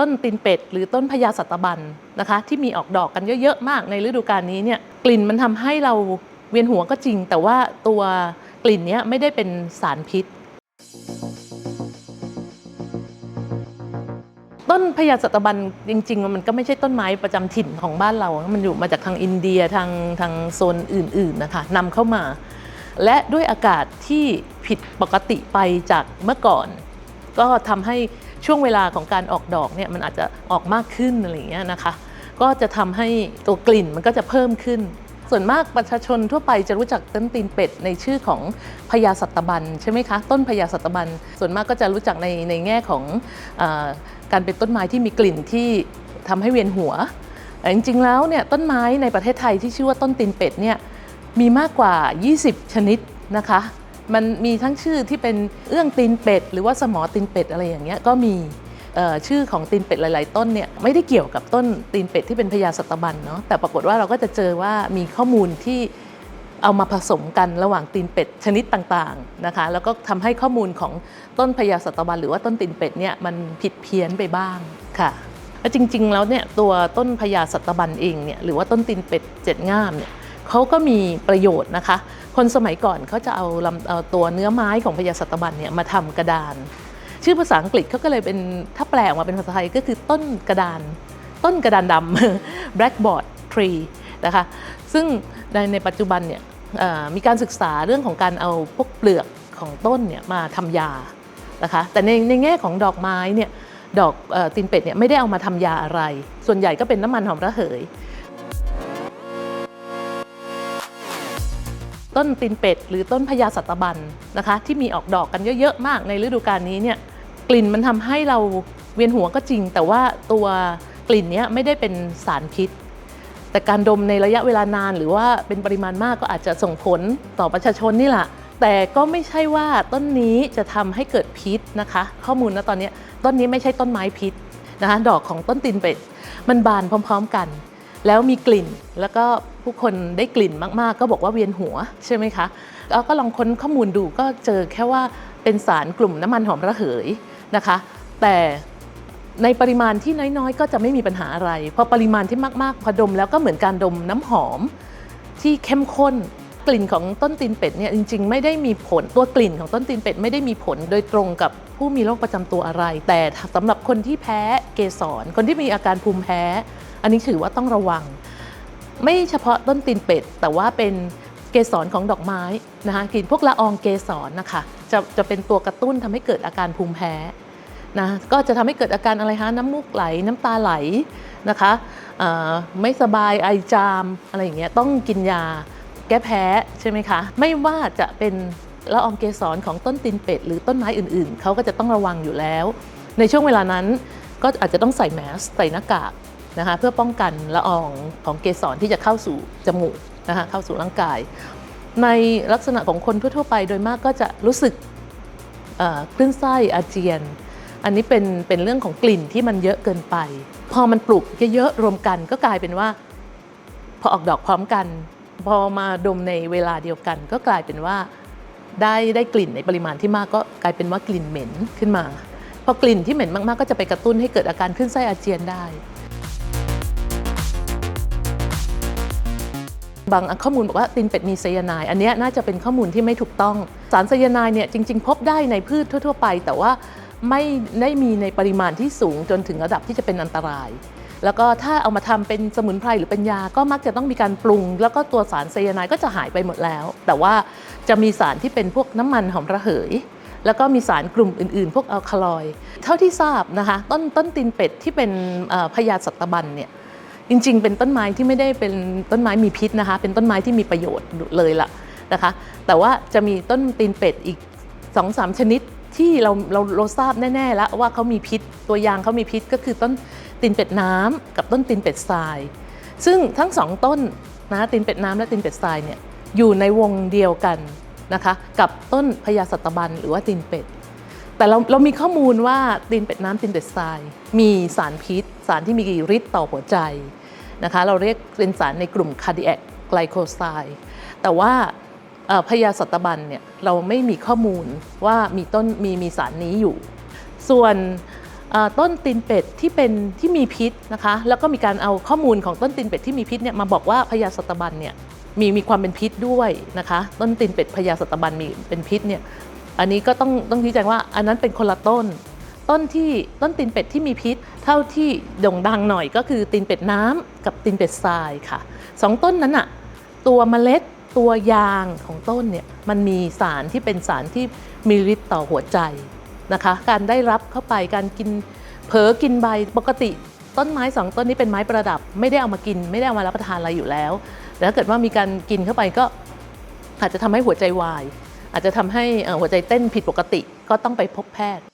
ต้นตีนเป็ด หรือต้นพญาสัตบันนะคะ ที่มีออกดอกกันเยอะๆมากในฤดูกาลนี้เนี่ยกลิ่นมันทำให้เราเวียนหัวก็จริง แต่ว่าตัวกลิ่นเนี้ยไม่ได้เป็นสารพิษ ต้นพญาสัตบันจริง ๆ มันก็ไม่ใช่ต้นไม้ประจำถิ่นของบ้านเรา มันอยู่มาจากทางอินเดียทางทางโซนอื่น ๆนะคะนำเข้ามา และด้วยอากาศที่ผิดปกติไปจากเมื่อก่อน ก็ทำให้ ช่วงเวลาของการออกดอกเนี่ยมันอาจจะออกมากขึ้นอะไรอย่างเงี้ยนะคะ ก็จะทำให้ตัวกลิ่นมันก็จะเพิ่มขึ้น ส่วนมากประชาชนทั่วไปจะรู้จักต้นตีนเป็ดในชื่อของพญาสัตบันใช่ไหมคะต้นพญาสัตบัน ส่วนมากก็จะรู้จักในในแง่ของอการเป็นต้นไม้ที่มีกลิ่นที่ทำให้เวียนหัวแต่จริงๆแล้วเนี่ยต้นไม้ในประเทศไทยที่ชื่อว่าต้นตีนเป็ดเนี่ยมีมากกว่า 20 ชนิดนะคะ มันมีทั้งชื่อที่เป็นเอื้องตีนเป็ด หรือว่าสมอตีนเป็ดอะไรอย่างเงี้ยก็มีชื่อของตีนเป็ดหลาย ๆ ต้นเนี่ยไม่ได้เกี่ยวกับต้นตีนเป็ดที่เป็นพญาสัตบันเนาะแต่ปรากฏว่าเราก็จะเจอว่ามีข้อมูลที่เอามาผสมกันระหว่างตีนเป็ดชนิดต่างๆนะคะแล้วก็ทำให้ข้อมูลของต้นพญาสัตบันหรือว่าต้นตีนเป็ดเนี่ยมันผิดเพี้ยนไปบ้างค่ะและจริง ๆ แล้วเนี่ยตัวต้นพญาสัตบันเองเนี่ยหรือว่าต้นตีนเป็ดเจ็ดง่ามเนี่ย เขาก็มีประโยชน์นะคะ คนสมัยก่อนเขาจะเอาลำเอาตัวเนื้อไม้ของพญาสัตบันเนี่ยมาทำกระดาน ชื่อภาษาอังกฤษเขาก็เลยเป็นถ้าแปลออกมาเป็นภาษาไทยก็คือต้นกระดาน ต้นกระดานดำ blackboard tree นะคะซึ่งในในปัจจุบันเนี่ยมีการศึกษาเรื่องของการเอาพวกเปลือกของต้นเนี่ยมาทำยานะคะแต่ในในแง่ของดอกไม้เนี่ยดอกอตีนเป็ดเนี่ยไม่ได้เอามาทำยาอะไร ส่วนใหญ่ก็เป็นน้ำมันหอมระเหย ต้นตีนเป็ดหรือต้นพญาสัตบันนะคะที่มีออกดอกกันเยอะๆมากในฤดูกาลนี้เนี่ยกลิ่นมันทำให้เราเวียนหัวก็จริง แต่ว่าตัวกลิ่นเนี้ยไม่ได้เป็นสารพิษ แต่การดมในระยะเวลานานหรือว่าเป็นปริมาณมากก็อาจจะส่งผลต่อประชาชนนี่แหละแต่ก็ไม่ใช่ว่าต้นนี้จะทำให้เกิดพิษนะคะ ข้อมูลนะตอนนี้ต้นนี้ไม่ใช่ต้นไม้พิษนะคะ ดอกของต้นตีนเป็ดมันบานพร้อม ๆกัน แล้วมีกลิ่นแล้วก็ ผู้คนได้กลิ่นมากๆ ก็บอกว่าเวียนหัวใช่ไหมคะแล้วก็ลองค้นข้อมูลดูก็เจอแค่ว่าเป็นสารกลุ่มน้ำมันหอมระเหยนะคะ แต่ในปริมาณที่น้อยๆ ก็จะไม่มีปัญหาอะไรพอปริมาณที่มากๆ พอดมแล้วก็เหมือนการดมน้ำหอม ที่เข้มข้นกลิ่นของต้นตีนเป็ดเนี่ยจริง ๆ ไม่ได้มีผลตัวกลิ่นของต้นตีนเป็ดไม่ได้มีผลโดยตรงกับผู้มีโรคประจำตัวอะไร แต่สำหรับคนที่แพ้เกสรคนที่มีอาการภูมิแพ้ อันนี้ถือว่าต้องระวัง ไม่เฉพาะต้นตีนเป็ด แต่ว่าเป็นเกสรของดอกไม้นะคะกลิ่นพวกละอองเกสรนะคะจะจะเป็นตัวกระตุ้นทำให้เกิดอาการภูมิแพ้นะก็จะทำให้เกิดอาการอะไรคะน้ำมูกไหลน้ำตาไหลนะคะไม่สบายไอจามอะไรอย่างเงี้ยต้องกินยาแก้แพ้ใช่ไหมคะ ไม่ว่าจะเป็นละอองเกสรของต้นตีนเป็ด หรือต้นไม้อื่นๆ เขาก็จะต้องระวังอยู่แล้ว ในช่วงเวลานั้นก็อาจจะต้องใส่แมสใส่หน้ากาก นะคะเพื่อป้องกันละอองของเกสรที่จะเข้าสู่จมูกนะคะเข้าสู่ร่างกาย ในลักษณะของคนทั่วๆไปโดยมากก็จะรู้สึกคลื่นไส้อาเจียน อันนี้เป็นเป็นเรื่องของกลิ่นที่มันเยอะเกินไป พอมันปลูกเยอะๆรวมกันก็กลายเป็นว่า พอออกดอกพร้อมกัน พอมาดมในเวลาเดียวกัน ก็กลายเป็นว่าได้ได้กลิ่นในปริมาณที่มากก็กลายเป็นว่ากลิ่นเหม็นขึ้นมา พอกลิ่นที่เหม็นมากๆก็จะไปกระตุ้นให้เกิดอาการคลื่นไส้อาเจียนได้ บางข้อมูลบอกว่าตีนเป็ดมีไซยาไนด์อันนี้น่าจะเป็นข้อมูลที่ไม่ถูกต้อง สารไซยาไนด์เนี่ยจริง ๆ พบได้ในพืชทั่ว ๆ ไป แต่ว่าไม่ได้มีในปริมาณที่สูงจนถึงระดับที่จะเป็นอันตราย แล้วก็ถ้าเอามาทำเป็นสมุนไพรหรือเป็นยาก็มักจะต้องมีการปรุง แล้วก็ตัวสารไซยาไนด์ก็จะหายไปหมดแล้ว แต่ว่าจะมีสารที่เป็นพวกน้ำมันหอมระเหยแล้วก็มีสารกลุ่มอื่นๆ พวกอัลคาลอย เท่าที่ทราบนะคะ ต้นต้นตีนเป็ดที่เป็นพญาสัตบันเนี่ย จริง ๆ เป็นต้นไม้ที่ไม่ได้เป็นต้นไม้มีพิษนะคะ เป็นต้นไม้ที่มีประโยชน์เลยล่ะนะคะ แต่ว่าจะมีต้นตีนเป็ดอีก2อสชนิดที่เราเราเราทราบแน่ๆแล้วว่าเขามีพิษ ตัวยางเขามีพิษก็คือต้นตีนเป็ดน้ำกับต้นตีนเป็ดทราย ซึ่งทั้งสองต้นนะตีนเป็ดน้ำและตีนเป็ดทรายเนี่ยอยู่ในวงเดียวกันนะคะกับต้นพญาสัตบันหรือว่าตีนเป็ด แต่เราเรามีข้อมูลว่าตีนเป็ดน้ำตีนเป็ดทราย มีสารพิษ สารที่มีฤทธิ์ต่อหัวใจ นะคะเราเรียกเป็นสารในกลุ่มคาร์ดิแอคไกลโคไซด์แต่ว่าพยาสัตบันเนี่ยเราไม่มีข้อมูลว่ามีต้นมีมีสารนี้อยู่ ส่วนต้นตีนเป็ดที่เป็นที่มีพิษนะคะแล้วก็มีการเอาข้อมูลของต้นตีนเป็ดที่มีพิษเนี่ยมาบอกว่าพญาสัตบันเนี่ยมีมีความเป็นพิษด้วยนะคะ ต้นตีนเป็ดพญาสัตบันมีเป็นพิษเนี่ยอันนี้ก็ต้องต้องชี้แจงว่าอันนั้นเป็นคนละต้น ต้นที่ต้นตีนเป็ดที่มีพิษ เท่าที่โด่งดังหน่อยก็คือตีนเป็ดน้ำกับตีนเป็ดทรายค่ะสองต้นนั้นอะตัวเมล็ดตัวยางของต้นเนี่ยมันมีสารที่เป็นสารที่มีฤทธิ์ต่อหัวใจนะคะ การได้รับเข้าไปการกินเผลอกินใบปกติต้นไม้สองต้นนี้เป็นไม้ประดับ ไม่ได้เอามากิน ไม่ได้เอามารับประทานอะไรอยู่แล้วแต่ถ้าเกิดว่ามีการกินเข้าไปก็อาจจะทำให้หัวใจวาย อาจจะทำให้หัวใจเต้นผิดปกติก็ต้องไปพบแพทย์